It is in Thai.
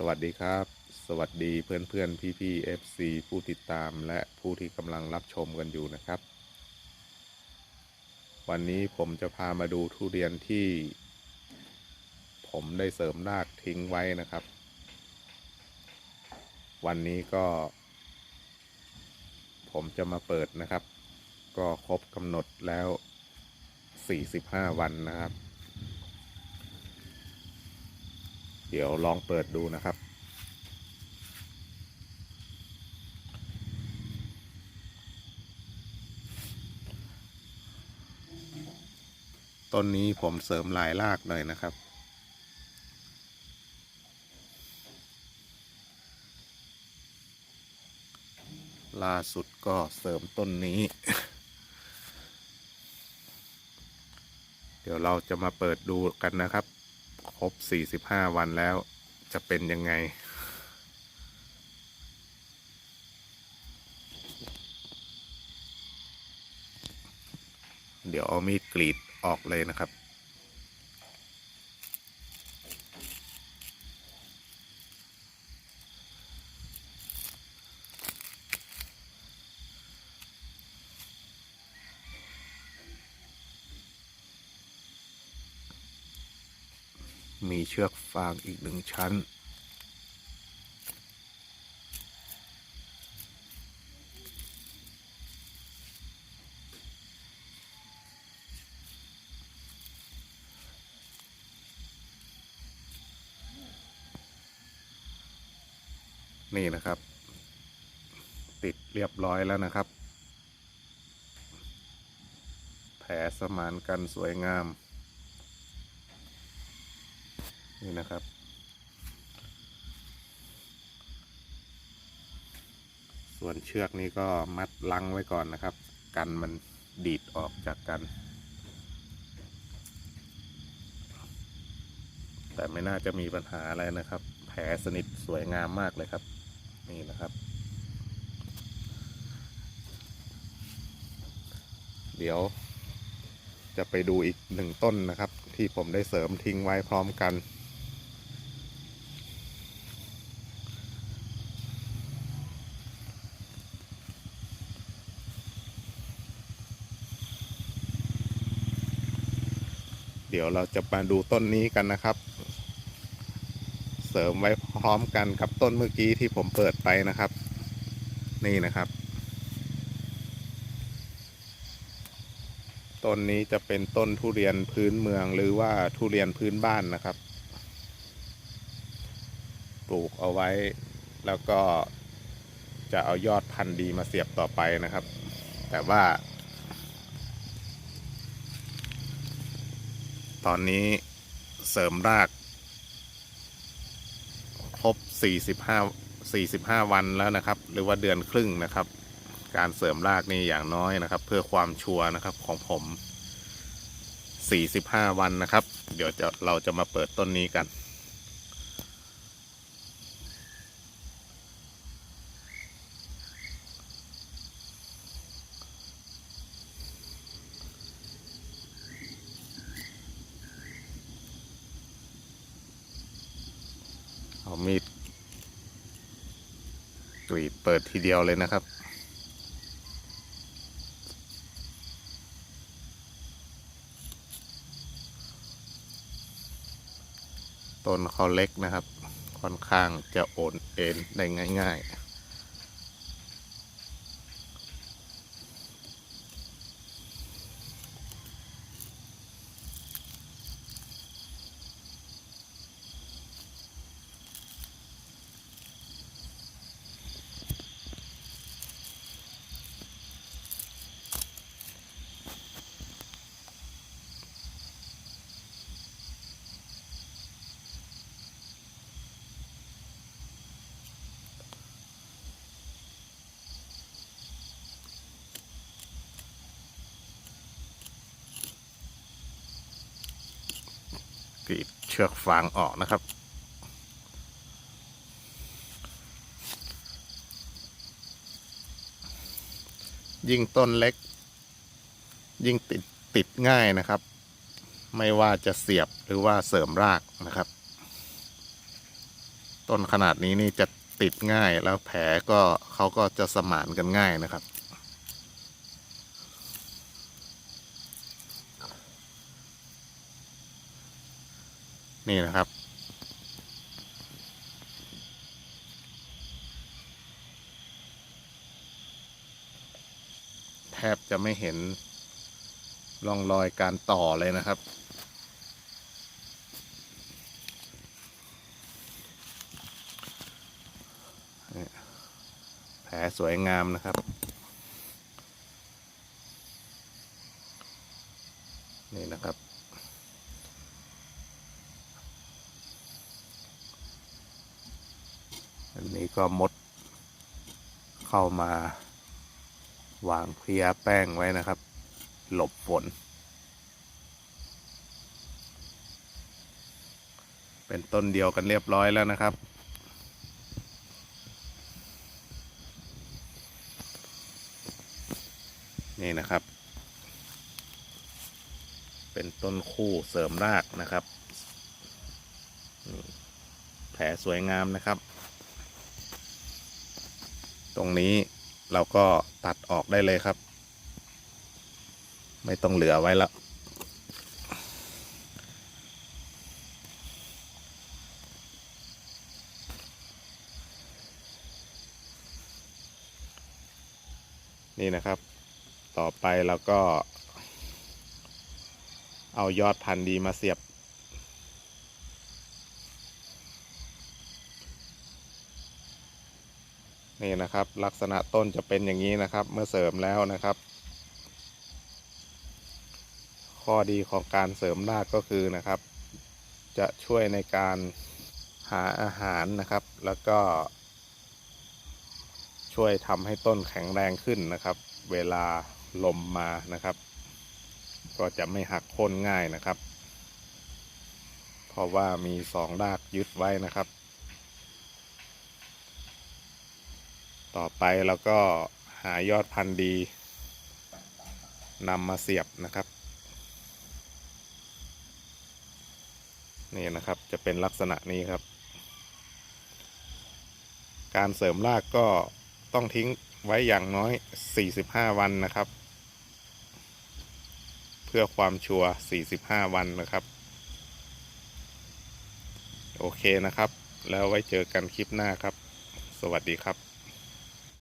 สวัสดีครับ สวัสดีเพื่อนเพื่อนพี่พี่เอฟซีผู้ติดตามและผู้ที่กำลังรับชมกันอยู่นะครับ วันนี้ผมจะพามาดูทุเรียนที่ ผมได้เสริมรากทิ้งไว้นะครับ วันนี้ก็ ผมจะมาเปิดนะครับ ก็ครบกำหนดแล้ว 45 วันนะครับ เดี๋ยวลองเปิดดูนะครับ ต้นนี้ผมเสริมลายรากหน่อยนะครับล่าสุดก็เสริมต้นนี้ เดี๋ยวเราจะมาเปิดดูกันนะครับ ครบ 45 วันแล้วจะเป็นยังไง เดี๋ยวเอามีดกรีดออกเลยนะครับ มีเชือกฟางอีกหนึ่งชั้น นี่นะครับ ติดเรียบร้อยแล้วนะครับ แผลสมานกันสวยงาม นี่นะครับ ส่วนเชือกนี้ก็มัดลังไว้ก่อนนะครับ กันมันดีดออกจากกัน แต่ไม่น่าจะมีปัญหาอะไรนะครับ แผลสนิทสวยงามมากเลยครับ นี่นะครับ เดี๋ยวจะไปดูอีกหนึ่งต้นนะครับ ที่ผมได้เสริมทิ้งไว้พร้อมกัน ดี๋ยวเราจะมาดูต้นนี้กันนะครับ เสริมไว้พร้อมกันกับต้นเมื่อกี้ที่ผมเปิดไปนะครับ นี่นะครับ ต้นนี้จะเป็นต้นทุเรียนพื้นเมืองหรือว่าทุเรียนพื้นบ้านนะครับ ปลูกเอาไว้แล้วก็จะเอายอดพันธุ์ดีมาเสียบต่อไปนะครับ แต่ว่า ตอนนี้เสริมราก ครบ 45 45 วันแล้วนะครับ หรือว่าเดือนครึ่งนะครับ การเสริมรากนี่อย่างน้อยนะครับ เพื่อความชัวร์นะครับของผม 45 วันนะครับ เดี๋ยวจะเราจะมาเปิดต้นนี้กัน เอามีดกรีดเปิดทีเดียวเลยนะครับ ต้นเขาเล็กนะครับ ค่อนข้างจะโอนเอ็นได้ง่าย ๆ กรีดเชือกฟางออกนะครับ ยิ่งต้นเล็ก ยิ่งติดติดง่ายนะครับ ไม่ว่าจะเสียบหรือว่าเสริมรากนะครับ ต้นขนาดนี้นี่จะติดง่ายแล้วแผลก็เขาก็จะสมานกันง่ายนะครับ นี่นะครับ แทบจะไม่เห็นร่องรอยการต่อเลยนะครับ แผลสวยงามนะครับ นี่นะครับ อั นี้ก็มดเข้ามาวางเพลียแป้งไว้นะครับ หลบฝน เป็นต้นเดียวกันเรียบร้อยแล้วนะครับ นี่นะครับ เป็นต้นคู่เสริมรากนะครับ แผลสวยงามนะครับ ตรงนี้เราก็ตัดออกได้เลยครับ ไม่ต้องเหลือไว้แล้วนี่นะครับ ต่อไปเราก็เอายอดพันธุ์ดีมาเสียบ นี่นะครับ ลักษณะต้นจะเป็นอย่างนี้นะครับ เมื่อเสริมแล้วนะครับ ข้อดีของการเสริมรากก็คือนะครับ จะช่วยในการหาอาหารนะครับ แล้วก็ ช่วยทำให้ต้นแข็งแรงขึ้นนะครับ เวลาลมมานะครับ ก็จะไม่หักโค่นง่ายนะครับ เพราะว่ามีสองรากยึดไว้นะครับ ต่อไปเราก็หายอดพันธุ์ดีนำมาเสียบนะครับ นี่นะครับจะเป็นลักษณะนี้ครับ การเสริมรากก็ต้องทิ้งไว้อย่างน้อย 45 วันนะครับ เพื่อความชัวร์45 วันนะครับ โอเคนะครับ แล้วไว้เจอกันคลิปหน้าครับ สวัสดีครับ